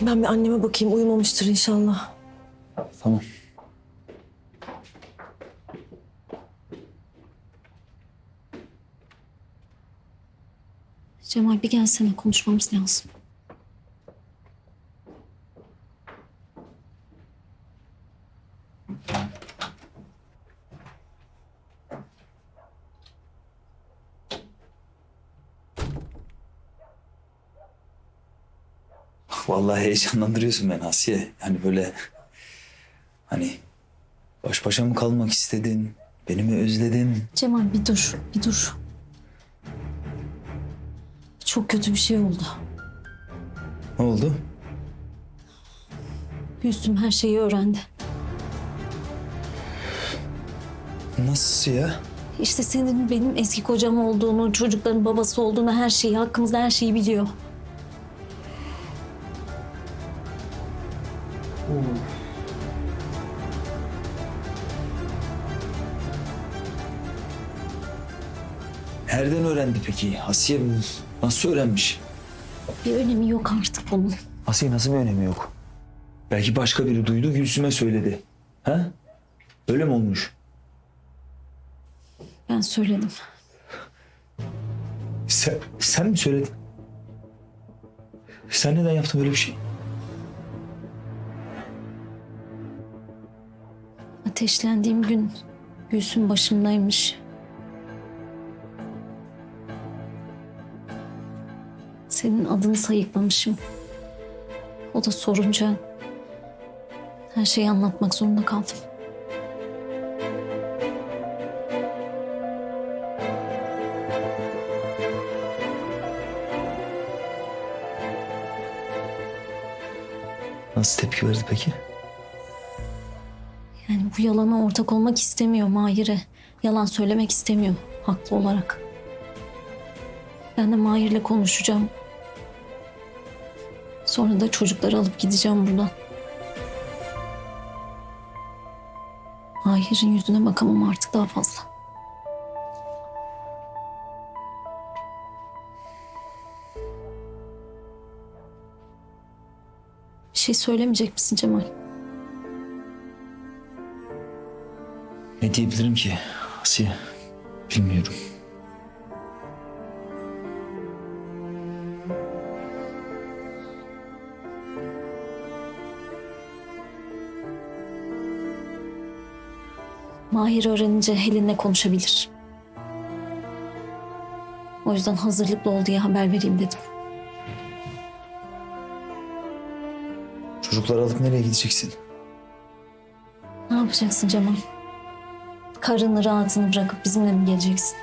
Ben bir anneme bakayım uyumamıştır inşallah. Tamam. Cemal bir gelsene konuşmamız lazım. Vallahi heyecanlandırıyorsun beni Asiye. Yani böyle hani baş başa mı kalmak istedin? Beni mi özledin? Cemal bir dur, bir dur. Çok kötü bir şey oldu. Ne oldu? Gülsüm her şeyi öğrendi. Nasıl ya? İşte senin benim eski kocam olduğunu, çocukların babası olduğunu, her şeyi, hakkımızda her şeyi biliyor. Nereden öğrendi peki? Asiye nasıl öğrenmiş? Bir önemi yok artık bunun. Asiye nasıl bir önemi yok? Belki başka biri duydu Gülsüm'e söyledi. Ha? Öyle mi olmuş? Ben söyledim. Sen, sen mi söyledin? Sen neden yaptın böyle bir şey? Ateşlendiğim gün Gülsüm başımdaymış. Senin adını sayıklamışım. O da sorunca her şeyi anlatmak zorunda kaldım. Nasıl tepki verdi peki? Yani bu yalana ortak olmak istemiyor Mahir'e. Yalan söylemek istemiyor haklı olarak. Ben de Mahir'le konuşacağım. Sonra da çocukları alıp gideceğim buradan. Mahir'in yüzüne bakamam artık daha fazla. Bir şey söylemeyecek misin Cemal? Ne diyebilirim ki Asiye? Bilmiyorum. Mahir öğrenince Helen'le konuşabilir. O yüzden hazırlıklı ol diye haber vereyim dedim. Çocukları alıp nereye gideceksin? Ne yapacaksın Cemal? Karını rahatını bırakıp bizimle mi geleceksin?